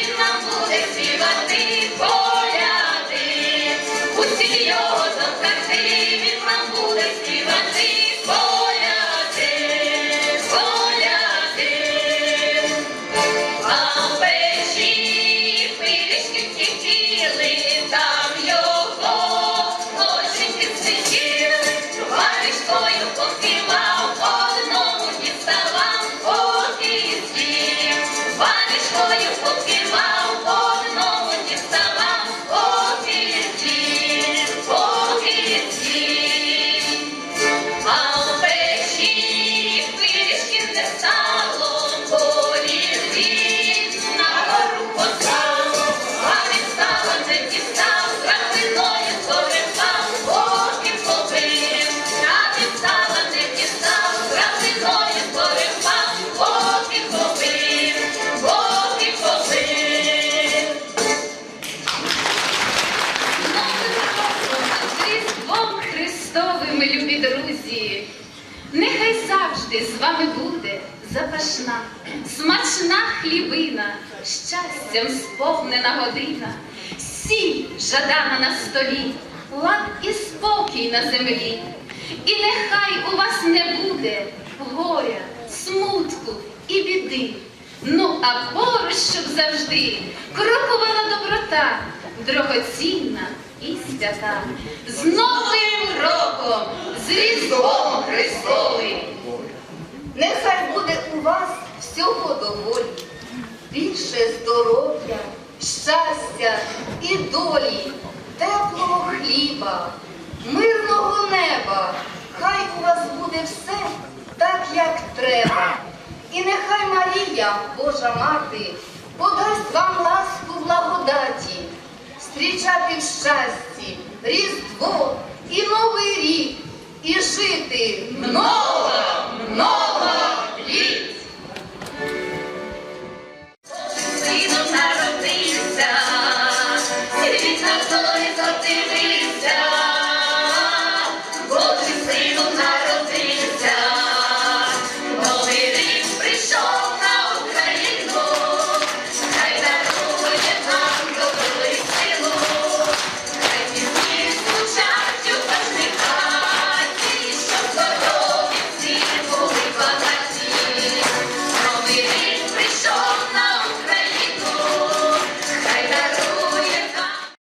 Він нам буде співати поляди. Пустіть Варішкою нехай завжди з вами буде запашна, смачна хлібина, щастям сповнена година, сіль жадана на столі, лад і спокій на землі. І нехай у вас не буде горя, смутку і біди. Ну, а поруч, щоб завжди крокувала доброта, дорогоцінна і свята. З Новим роком, з Різдвом Христовим! Нехай буде у вас всього доволі, більше здоров'я, щастя і долі, теплого хліба, мирного неба. Хай у вас буде все так, як треба. І нехай Марія, Божа мати, подасть вам ласку благодаті, зустрічати в щасті, Різдво і і жити много.